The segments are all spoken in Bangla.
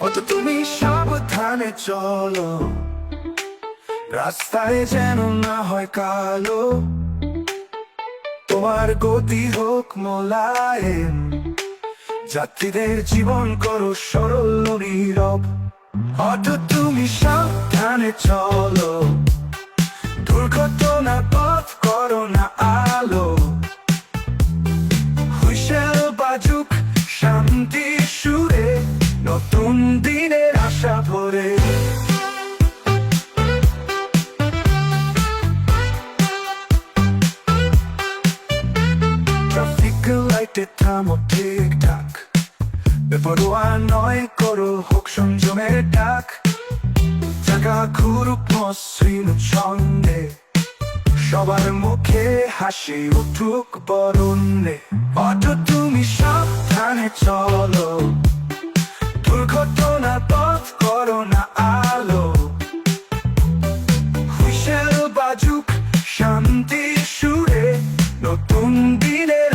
অত তুমি সাবধানে চলো। রাস্তায় যেন না হয় কালো। তোমার গতি হোক মোলায়েম। যাত্রীদের জীবন করো সরল নীরব। অটো তুমি সাবধানে চলো। দুর্ঘটনা লাইটে থামো ঠিকঠাক বেপরোয়া নয় করো হোক সংযমের ডাক। জায়গা ঘুরুক মসৃণ ছন্দে। সবার মুখে হাসি উঠুক বরুণে। অটো তুমি সাবধানে চলো। দুর্ঘটনা পথ করো না আলো। হুইসেল বাজুক শান্তি সুরে। নতুন দিনের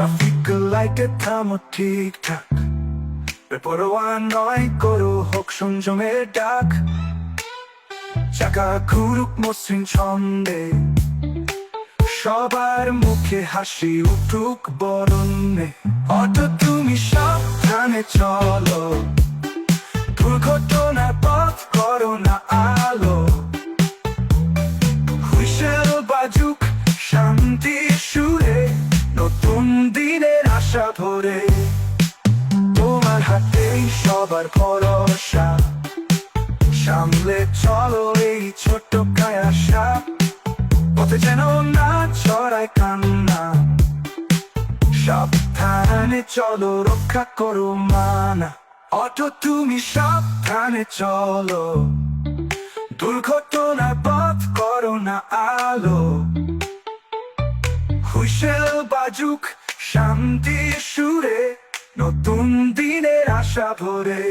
ট্রাফিক লাইটে থামো ঠিকঠাক বেপরোয়া নয়, করো হোক সংযমের ডাক। চাকা ঘুরুক মসৃণ ছন্দে। সবার মুখে হাসি উঠুক বরণে। অটো তুমি সাবধানে চলো। দুর্ঘটনা পথ করো না আলো। আশা ভরে তোমার হাতেই সবার ভরসা। সামলে চলো এই ছোট্ট কায়াসা, পথে যেন না ছড়ায় কান্না। সাবধানে চলো, রক্ষা করো মানা। অটো তুমি সাবধানে চলো। দুর্ঘটনা পথ করো না আলো। হুইসেল বাজুক শান্তি সুরে নতুন দিনের আশা ভরে।